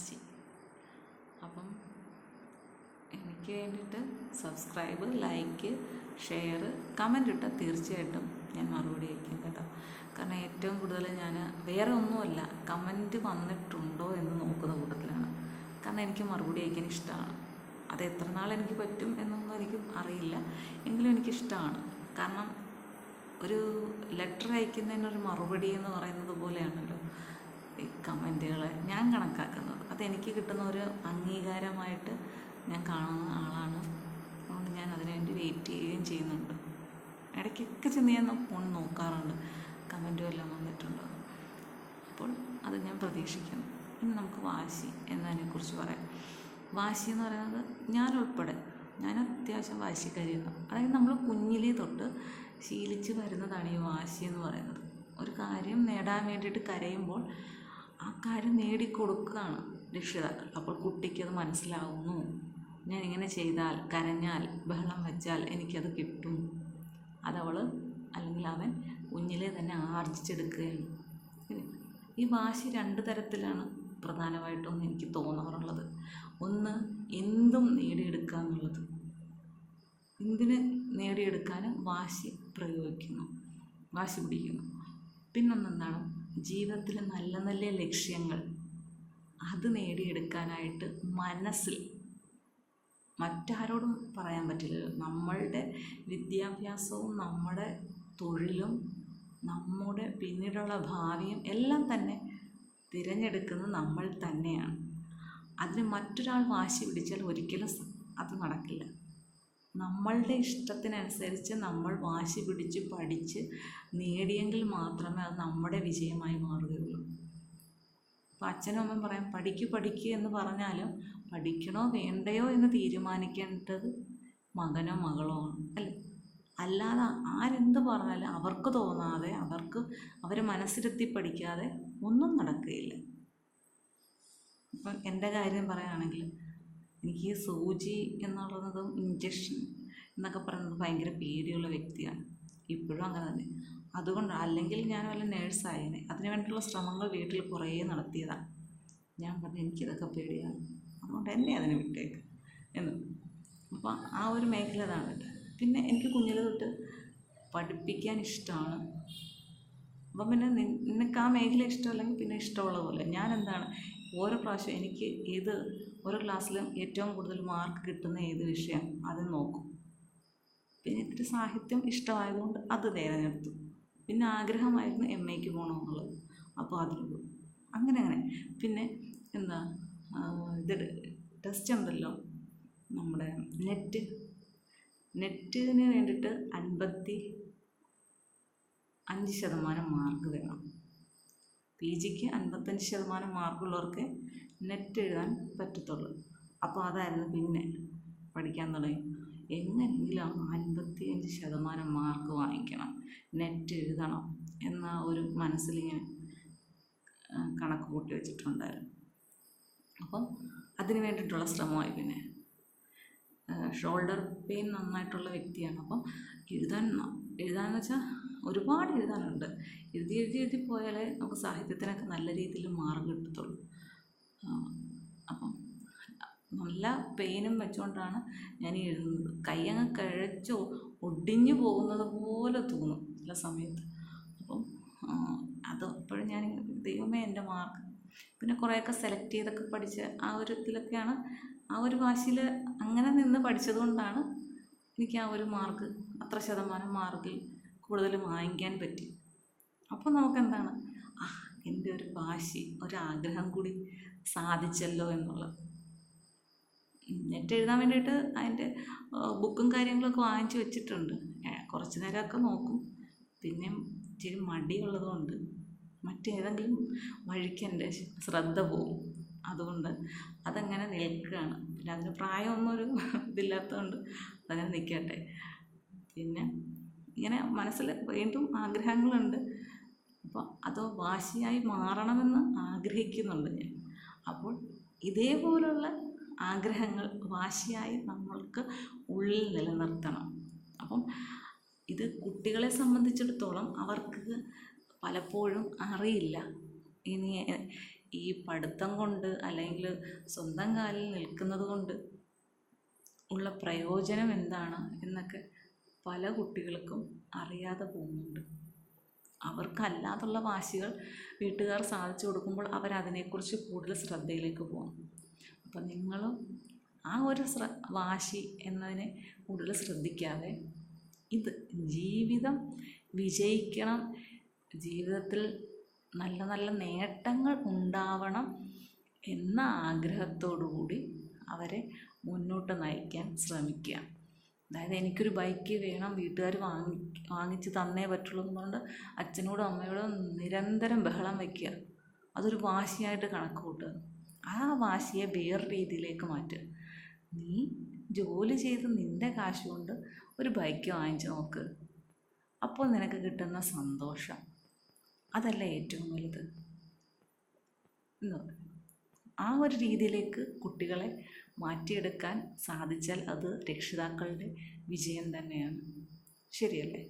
വാശി അപ്പം എനിക്ക് വേണ്ടിയിട്ട് സബ്സ്ക്രൈബ് ലൈക്ക് ഷെയർ കമന്റ് ഇട്ടാൽ തീർച്ചയായിട്ടും ഞാൻ മറുപടി അയക്കും കേട്ടോ. കാരണം ഏറ്റവും കൂടുതൽ ഞാൻ വേറെ ഒന്നുമല്ല കമന്റ് വന്നിട്ടുണ്ടോ എന്ന് നോക്കുന്ന കൂട്ടത്തിലാണ്. കാരണം എനിക്ക് മറുപടി അയക്കാൻ ഇഷ്ടമാണ്. അത് എത്ര നാൾ എനിക്ക് പറ്റും എന്നൊന്നും എനിക്ക് അറിയില്ല. എങ്കിലും എനിക്കിഷ്ടമാണ്. കാരണം ഒരു ലെറ്റർ അയക്കുന്നതിനൊരു മറുപടി എന്ന് പറയുന്നത് പോലെയാണല്ലോ. ഈ കമന്റുകളെ ഞാൻ കണക്കാക്കുന്നത്. അതെനിക്ക് കിട്ടുന്ന ഒരു അംഗീകാരമായിട്ട് ഞാൻ കാണുന്ന ആളാണ്. അതുകൊണ്ട് ഞാൻ അതിനുവേണ്ടി വെയിറ്റ് ചെയ്യുകയും ചെയ്യുന്നുണ്ട്. ഇടയ്ക്കൊക്കെ ചെന്ന് ഞാൻ ഫോൺ നോക്കാറുണ്ട്. കമന്റും എല്ലാം വന്നിട്ടുണ്ടോ. അപ്പോൾ അത് ഞാൻ പ്രതീക്ഷിക്കുന്നു. ഇനി നമുക്ക് വാശി എന്നതിനെക്കുറിച്ച് പറയാം. വാശി എന്ന് പറയുന്നത് ഞാൻ ഉൾപ്പെടെ ഞാൻ അത്യാവശ്യം വാശിക്കാരിയാണ്. അതായത് നമ്മൾ കുഞ്ഞിലേ തൊട്ട് ശീലിച്ച് വരുന്നതാണ് ഈ വാശി എന്ന് പറയുന്നത്. ഒരു കാര്യം നേടാൻ വേണ്ടിയിട്ട് കരയുമ്പോൾ ആ കാര്യം നേടിക്കൊടുക്കുകയാണ് രക്ഷിതാക്കൾ. അപ്പോൾ കുട്ടിക്ക് അത് മനസ്സിലാവുന്നു. ഞാൻ ഇങ്ങനെ ചെയ്താൽ കരഞ്ഞാൽ ബഹളം വെച്ചാൽ എനിക്കത് കിട്ടും. അതവൾ അല്ലെങ്കിൽ അവൻ കുഞ്ഞിലെ തന്നെ ആർജിച്ചെടുക്കുകയാണ്. ഈ വാശി രണ്ട് തരത്തിലാണ് പ്രധാനമായിട്ടും എനിക്ക് തോന്നാറുള്ളത്. ഒന്ന് എന്തും നേടിയെടുക്കുക എന്നുള്ളത് എന്തിന് നേടിയെടുക്കാനും വാശി പ്രയോഗിക്കുന്നു വാശി പിടിക്കുന്നു. പിന്നൊന്നെന്താണ്? ജീവിതത്തിൽ നല്ല നല്ല ലക്ഷ്യങ്ങൾ അത് നേടിയെടുക്കാനായിട്ട് മനസ്സിൽ മറ്റാരോടും പറയാൻ പറ്റില്ല. നമ്മളുടെ വിദ്യാഭ്യാസവും നമ്മുടെ തൊഴിലും നമ്മുടെ പിന്നീടുള്ള ഭാവിയും എല്ലാം തന്നെ തിരഞ്ഞെടുക്കുന്നത് നമ്മൾ തന്നെയാണ്. അതിന് മറ്റൊരാൾ വാശി പിടിച്ചാൽ ഒരിക്കലും അത് നടക്കില്ല. നമ്മളുടെ ഇഷ്ടത്തിനനുസരിച്ച് നമ്മൾ വാശി പിടിച്ച് പഠിച്ച് നേടിയെങ്കിൽ മാത്രമേ അത് നമ്മുടെ വിജയമായി മാറുകയുള്ളൂ. അപ്പം അച്ഛനും അമ്മയും പറയാം പഠിക്കു പഠിക്കുക എന്ന് പറഞ്ഞാലും പഠിക്കണോ വേണ്ടയോ എന്ന് തീരുമാനിക്കേണ്ടത് മകനോ മകളോ ആണ് അല്ലേ? അല്ലാതെ ആരെന്ത് പറഞ്ഞാലും അവർക്ക് തോന്നാതെ അവർക്ക് അവരെ മനസ്സിലെത്തി പഠിക്കാതെ ഒന്നും നടക്കുകയില്ല. ഇപ്പം എന്റെ കാര്യം പറയുകയാണെങ്കിൽ എനിക്ക് സൂചി എന്നുള്ളതും ഇഞ്ചക്ഷൻ എന്നൊക്കെ പറയുന്നത് ഭയങ്കര പേടിയുള്ള വ്യക്തിയാണ്. ഇപ്പോഴും അങ്ങനെ തന്നെ. അതുകൊണ്ട് അല്ലെങ്കിൽ ഞാൻ വല്ല നേഴ്സായേനെ അതിനു വേണ്ടിയുള്ള ശ്രമങ്ങൾ വീട്ടിൽ കുറേ നടത്തിയതാണ് ഞാൻ പറഞ്ഞു എനിക്കിതൊക്കെ പേടിയാണ്. അതുകൊണ്ട് എന്നെ അതിനെ വിട്ടേക്ക്. എന്ന്. അപ്പോൾ ആ ഒരു മേഖല അതാണ് പിന്നെ എനിക്ക് കുഞ്ഞിൽ തൊട്ട് പഠിപ്പിക്കാൻ ഇഷ്ടമാണ്. അപ്പം പിന്നെ നിനക്ക് ആ മേഖല ഇഷ്ടമല്ലെങ്കിൽ പിന്നെ ഇഷ്ടമുള്ള പോലെ. ഞാൻ എന്താണ് ഓരോ പ്രാവശ്യം എനിക്ക് ഏത് ഓരോ ക്ലാസ്സിലും ഏറ്റവും കൂടുതൽ മാർക്ക് കിട്ടുന്ന ഏത് വിഷയം അത് നോക്കും. പിന്നെ ഇത്തിരി സാഹിത്യം ഇഷ്ടമായതുകൊണ്ട് അത് തിരഞ്ഞെടുത്തു പിന്നെ ആഗ്രഹമായിരുന്നു എം എക്ക് പോകണമെന്നുള്ളത് അപ്പോൾ അതിലൂടെ അങ്ങനെ അങ്ങനെ. പിന്നെ എന്താ ഇത് ടെസ്റ്റ് ഉണ്ടല്ലോ. നമ്മുടെ നെറ്റ് നെറ്റിന് വേണ്ടിയിട്ട് അൻപത്തി അഞ്ച് ശതമാനം മാർക്ക് വേണം. പി ജിക്ക് അൻപത്തഞ്ച് ശതമാനം മാർക്കുള്ളവർക്ക് നെറ്റ് എഴുതാൻ പറ്റത്തുള്ളൂ. അപ്പോൾ അതായിരുന്നു പിന്നെ പഠിക്കാൻ തുടങ്ങി. എങ്ങനെയെങ്കിലും അൻപത്തിയഞ്ച് ശതമാനം മാർക്ക് വാങ്ങിക്കണം നെറ്റ് എഴുതണം എന്ന ഒരു മനസ്സിലിങ്ങനെ കണക്ക് കൂട്ടി വെച്ചിട്ടുണ്ടായിരുന്നു. അപ്പം അതിന് വേണ്ടിയിട്ടുള്ള ശ്രമമായി പിന്നെ. ഷോൾഡർ പെയിൻ നന്നായിട്ടുള്ള വ്യക്തിയാണ്. അപ്പം എഴുതാൻ എഴുതാന്ന് വെച്ചാൽ ഒരുപാട് എഴുതാനുണ്ട്. എഴുതി എഴുതി എഴുതി പോയാലേ നമുക്ക് സാഹിത്യത്തിനൊക്കെ നല്ല രീതിയിൽ മാർക്ക് കിട്ടത്തുള്ളൂ. അപ്പം നല്ല പെയിനും വെച്ചുകൊണ്ടാണ് ഞാൻ എഴുതുന്നത്. കൈ അങ്ങ് കിഴച്ചോ ഒടിഞ്ഞു പോകുന്നത് പോലെ തോന്നും ചില സമയത്ത്. അപ്പം അത് അപ്പോഴും ഞാൻ ദൈവമേ എന്റെ മാർക്ക്. പിന്നെ കുറേയൊക്കെ സെലക്ട് ചെയ്തൊക്കെ പഠിച്ച് ആ ഒരു ഇതിലൊക്കെയാണ് ആ ഒരു ഭാഷയിൽ അങ്ങനെ നിന്ന് പഠിച്ചതുകൊണ്ടാണ് എനിക്ക് ആ ഒരു മാർക്ക് അത്ര ശതമാനം മാർക്കിൽ കൂടുതൽ വാങ്ങിക്കാൻ പറ്റി. അപ്പോൾ നമുക്കെന്താണ്? ആ എന്റെ ഒരു വാശി ഒരാഗ്രഹം കൂടി സാധിച്ചല്ലോ എന്നുള്ളത്. നെറ്റ് എഴുതാൻ വേണ്ടിയിട്ട് അതിന്റെ ബുക്കും കാര്യങ്ങളൊക്കെ വാങ്ങിച്ച് വെച്ചിട്ടുണ്ട്. കുറച്ച് നേരമൊക്കെ നോക്കും. പിന്നെ ഇച്ചിരി മടിയുള്ളതുകൊണ്ട് മറ്റേതെങ്കിലും വഴിക്ക് എന്റെ ശ്രദ്ധ പോകും. അതുകൊണ്ട് അതങ്ങനെ നിൽക്കുകയാണ്. പിന്നെ അതിന് പ്രായമൊന്നും ഒരു ഇതില്ലാത്തതുകൊണ്ട് അതങ്ങനെ നിൽക്കട്ടെ. പിന്നെ ഇങ്ങനെ മനസ്സിൽ വീണ്ടും ആഗ്രഹങ്ങളുണ്ട്. അപ്പോൾ അത് വാശിയായി മാറണമെന്ന് ആഗ്രഹിക്കുന്നുണ്ട് ഞാൻ. അപ്പോൾ ഇതേപോലുള്ള ആഗ്രഹങ്ങൾ വാശിയായി നമ്മൾക്ക് ഉള്ളിൽ നിലനിർത്തണം. അപ്പം ഇത് കുട്ടികളെ സംബന്ധിച്ചിടത്തോളം അവർക്ക് പലപ്പോഴും അറിയില്ല. ഇനി ഈ പഠിത്തം കൊണ്ട് അല്ലെങ്കിൽ സ്വന്തം കാലിൽ നിൽക്കുന്നത് കൊണ്ട് ഉള്ള പ്രയോജനം എന്താണ് എന്നൊക്കെ പല കുട്ടികൾക്കും അറിയാതെ പോകുന്നുണ്ട്. അവർക്കല്ലാതുള്ള വാശികൾ വീട്ടുകാർ സാധിച്ചു കൊടുക്കുമ്പോൾ അവരതിനെക്കുറിച്ച് കൂടുതൽ ശ്രദ്ധയിലേക്ക് പോകും. അപ്പം നിങ്ങളും ആ ഒരു ശ്ര വാശി എന്നതിനെ കൂടുതൽ ശ്രദ്ധിക്കാതെ ഇത് ജീവിതം വിജയിക്കണം. ജീവിതത്തിൽ നല്ല നല്ല നേട്ടങ്ങൾ ഉണ്ടാവണം എന്ന ആഗ്രഹത്തോടു കൂടി അവരെ മുന്നോട്ട് നയിക്കാൻ ശ്രമിക്കുക. അതായത് എനിക്കൊരു ബൈക്ക് വേണം വീട്ടുകാർ വാങ്ങി വാങ്ങിച്ച് തന്നേ പറ്റുള്ളൂ എന്ന് എന്നുകൊണ്ട് അച്ഛനോടും അമ്മയോടും നിരന്തരം ബഹളം വയ്ക്കുക അതൊരു വാശിയായിട്ട് കണക്ക് കൂട്ടുക. ആ വാശിയെ വേറെ രീതിയിലേക്ക് മാറ്റുക. നീ ജോലി ചെയ്ത് നിന്റെ കാശ് കൊണ്ട് ഒരു ബൈക്ക് വാങ്ങിച്ച് നോക്ക്. അപ്പോൾ നിനക്ക് കിട്ടുന്ന സന്തോഷം. അതല്ല ഏറ്റവും വലുത്. എന്ന് പറയും. ആ ഒരു രീതിയിലേക്ക് കുട്ടികളെ മാറ്റിയെടുക്കാൻ സാധിച്ചാൽ അത് രക്ഷിതാക്കളുടെ വിജയം തന്നെയാണ്. ശരിയല്ലേ?